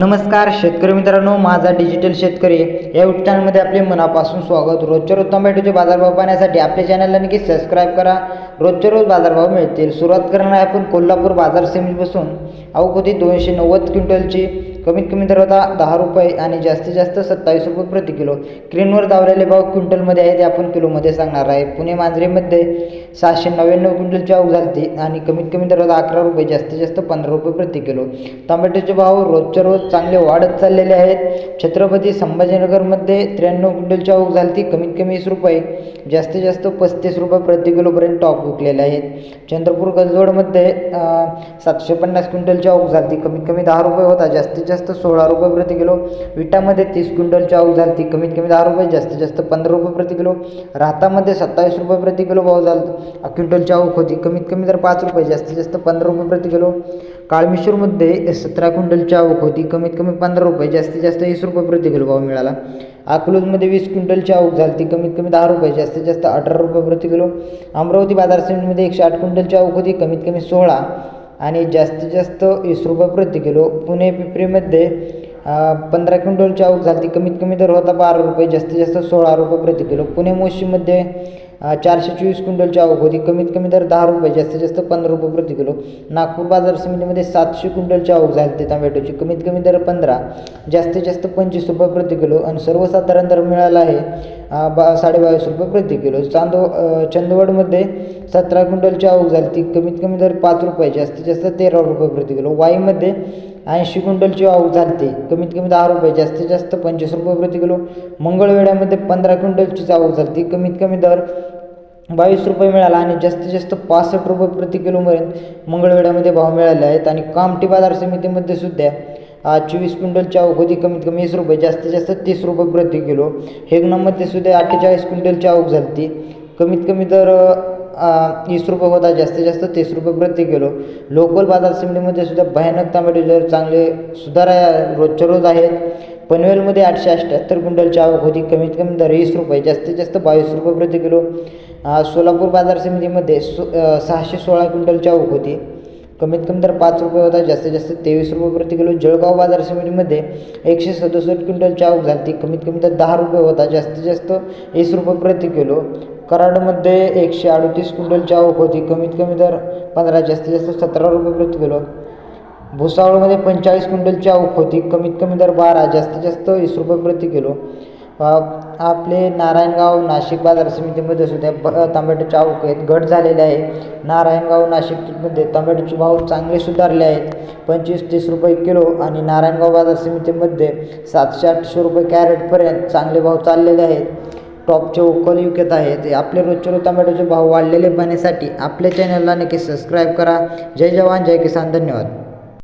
नमस्कार शेतकरी मित्रांनो माझा डिजिटल शेतकरी या यूट्यूब चॅनलमध्ये आपले मनापासून स्वागत. रोजच्या रोज टोमॅटोचे बाजारभाव पाहण्यासाठी आपल्या चॅनलला नक्की सबस्क्राईब करा. रोजच्या रोज बाजारभाव मिळतील. सुरुवात करणार आहे आपण कोल्हापूर बाजार समितीपासून. अवघोती दोनशे नव्वद क्विंटलची. कमीत कमी दर होता दहा रुपये आणि जास्तीत जास्त सत्तावीस रुपये प्रति किलो. स्क्रीनवर दावलेले भाव क्विंटलमध्ये आहे ते आपण किलोमध्ये सांगणार आहे. पुणे मांजरेमध्ये सहाशे नव्याण्णव क्विंटलची आवक झाली आणि कमीत कमी दर होता अकरा रुपये जास्तीत जास्त पंधरा रुपये प्रति किलो. टोमॅटोचे भाव रोजच्या रोज चांगले वाढत चाललेले आहेत. छत्रपती संभाजीनगरमध्ये त्र्याण्णव क्विंटलची आवक झाली कमीत कमी वीस रुपये जास्तीत जास्त पस्तीस रुपये प्रति किलोपर्यंत टॉप विकलेले आहेत. चंद्रपूर गजवडमध्ये सातशे पन्नास क्विंटलची आवक झाली कमीत कमी दहा रुपये होता जास्तीत जास्त जास्त सोळा रुपये प्रति किलो. विटामध्ये तीस क्विंटलची चाऊ झाली कमीत कमी दहा रुपये जास्तीत जास्त पंधरा रुपये प्रति किलो. राहतामध्ये सत्तावीस रुपये प्रति किलो भाव झाला. क्विंटल चाऊक होती. कमीत कमी तर पाच रुपये जास्तीत जास्त पंधरा रुपये प्रति किलो. काळमेश्वरमध्ये सतरा क्विंटल चाऊक होती. कमीत कमी पंधरा रुपये जास्तीत जास्त वीस रुपये प्रति किलो भाव मिळाला. अकलूजमध्ये वीस क्विंटलची चाऊक झाली कमीत कमी दहा रुपये जास्तीत जास्त अठरा रुपये प्रति किलो. अमरावती बाजार समितीमध्ये एकशे आठ क्विंटलची चाऊक होती. कमीत कमी सोळा आणि जास्तीत जास्त वीस रुपये प्रति किलो पुणे पिपरीमध्ये पंधरा क्विंटलची आवक झाली ती कमीत कमी दर होता बारा रुपये जास्तीत जास्त सोळा रुपये प्रति किलो. पुणे मोशीमध्ये चारशे चोवीस क्विंटलच्या आवक होती कमीत कमी दर दहा रुपये जास्तीत जास्त पंधरा रुपये प्रति किलो. नागपूर बाजार समितीमध्ये सातशे क्विंटलच्या आवक झाली ते टोमॅटोची कमीत कमी दर पंधरा जास्तीत जास्त पंचवीस रुपये प्रति किलो आणि सर्वसाधारण दर मिळाला आहे बा साडेबावीस रुपये प्रति किलो. चांदो चंदवडमध्ये सतरा क्विंटलची आवक झाली ती कमीत कमी दर पाच रुपये जास्तीत जास्त तेरा रुपये प्रति किलो. वाईमध्ये ऐंशी क्विंटलची आवक चालते. कमीत कमी दहा रुपये जास्तीत जास्त पंचवीस रुपये प्रति किलो. मंगळवेढ्यामध्ये पंधरा क्विंटलची आवक चालते. कमीत कमी दर बावीस रुपये मिळाला आणि जास्तीत जास्त पासष्ट रुपये प्रति किलोपर्यंत मंगळवेढ्यामध्ये भाव मिळाले आहेत. आणि कामठी बाजार समितीमध्ये सुद्धा चोवीस क्विंटलच्या आवक होती कमीत कमी वीस रुपये जास्तीत जास्त तीस रुपये प्रति किलो. हेगनामध्ये सुद्धा अठ्ठेचाळीस क्विंटलची आवक झाली कमीत कमी दर वीस रुपये होता जास्तीत जास्त तीस रुपये प्रति किलो. लोकल बाजार समितीमध्ये सुद्धा भयानक टमाटे दर चांगले सुधारा रोजच्या रोज आहेत. पनवेलमध्ये आठशे अठ्ठ्याहत्तर क्विंटलची आवक होती कमीत कमी दर वीस रुपये जास्तीत जास्त बावीस रुपये प्रति किलो. सोलापूर बाजार समितीमध्ये सो सहाशे सोळा क्विंटलची आवक होती कमीत कमी दर पाच रुपये होता जास्तीत जास्त तेवीस रुपये प्रति किलो. जळगाव बाजार समितीमध्ये एकशे सदुसष्ट क्विंटलची आवक झाली ती कमीत कमी दर दहा रुपये होता जास्तीत जास्त वीस रुपये प्रति किलो. कराडमध्ये एकशे अडतीस क्विंटलची आवक होती कमीत कमी दर पंधरा जास्तीत जास्त सतरा रुपये प्रति किलो. भुसावळमध्ये पंचेचाळीस क्विंटलची आवक होती कमीत कमी दर बारा जास्तीत जास्त वीस रुपये प्रति किलो. आपले नारायणगाव नाशिक बाजार समितीमध्ये सुद्धा ब टोमॅटोचे आवक आहेत. घट झालेले आहे. नारायणगाव नाशिकमध्ये टोमॅटोचे भाव चांगले सुधारले आहेत. पंचवीस तीस रुपये किलो आणि नारायणगाव बाजार समितीमध्ये सातशे आठशे रुपये कॅरेटपर्यंत चांगले भाव चाललेले आहेत. टॉपचे उकल विकत ते आपले रोजचे रोज टोमॅटोचे भाव वाढलेले पाहण्यासाठी आपल्या चॅनलला नक्की सबस्क्राईब करा. जय जवान जय किसान. धन्यवाद.